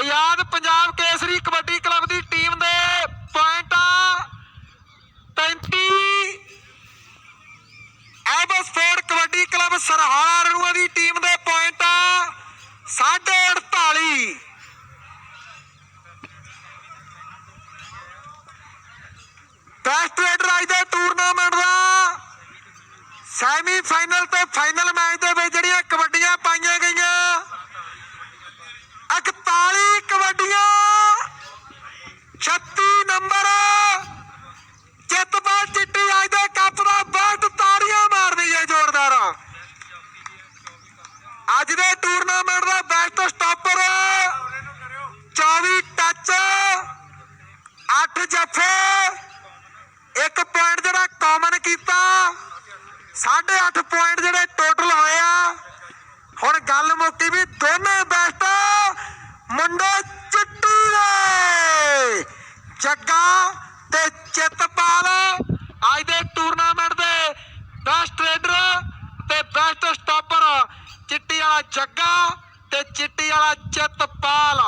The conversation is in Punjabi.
ਆਜ਼ਾਦ ਪੰਜਾਬ ਕੇਸਰੀ ਕਬੱਡੀ ਕਲੱਬ ਦੀ ਟੀਮ ਦੇ ਪੁਆਇੰਟ ਆ 33 ਐਬਸਫੋਰਡ ਕਬੱਡੀ ਕਲੱਬ ਸਰਹਾਲਾ ਰਣੂਆ ਦੀ ਟੀਮ ਦੇ ਪੁਆਇੰਟ 48 ਬੈਸਟ ਰੇਡਰ ਅੱਜ ਦੇ ਟੂਰਨਾਮੈਂਟ ਦਾ ਸੈਮੀ ਫਾਈਨਲ ਤੇ ਫਾਈਨਲ ਮੈਚ ਦੇ ਵਿੱਚ ਜਿਹੜੀਆਂ ਕਬੱਡੀਆਂ 41 ਕਬੱਡੀਆਂ। 36 ਨੰਬਰ। ਜਿੱਤਪਾਲ ਚਿੱਟੀ ਅੱਜ ਦੇ ਕੱਪ ਦਾ ਬਹੁਤ ਤਾੜੀਆਂ ਮਾਰਦੀ ਹੈ ਜ਼ੋਰਦਾਰ। ਅੱਜ ਦੇ ਟੂਰਨਾਮੈਂਟ ਦਾ ਬੈਸਟ ਸਟਾਪਰ 24 ਟੱਚ 8 ਜੱਫੇ। ਇੱਕ ਪੁਆਇੰਟ ਜਿਹੜਾ ਕਾਮਨ ਕੀਤਾ। 8.5 ਪੁਆਇੰਟ ਜਿਹੜੇ ਟੋਟਲ ਹੋਏ ਆ। ਹੁਣ ਗੱਲ ਮੁੱਕੀ ਵੀ ਦੋਨੇ ਬੈਸਟ ਜੱਗਾ ਤੇ ਚਿੱਤਪਾਲ ਅੱਜ ਦੇ ਟੂਰਨਾਮੈਂਟ ਦੇ ਬੈਸਟ ਰੇਡਰ ਤੇ ਬੈਸਟ ਸਟਾਪਰ ਚਿੱਟੀ ਵਾਲਾ ਜੱਗਾ ਤੇ ਚਿੱਟੀ ਵਾਲਾ ਚਿੱਤਪਾਲ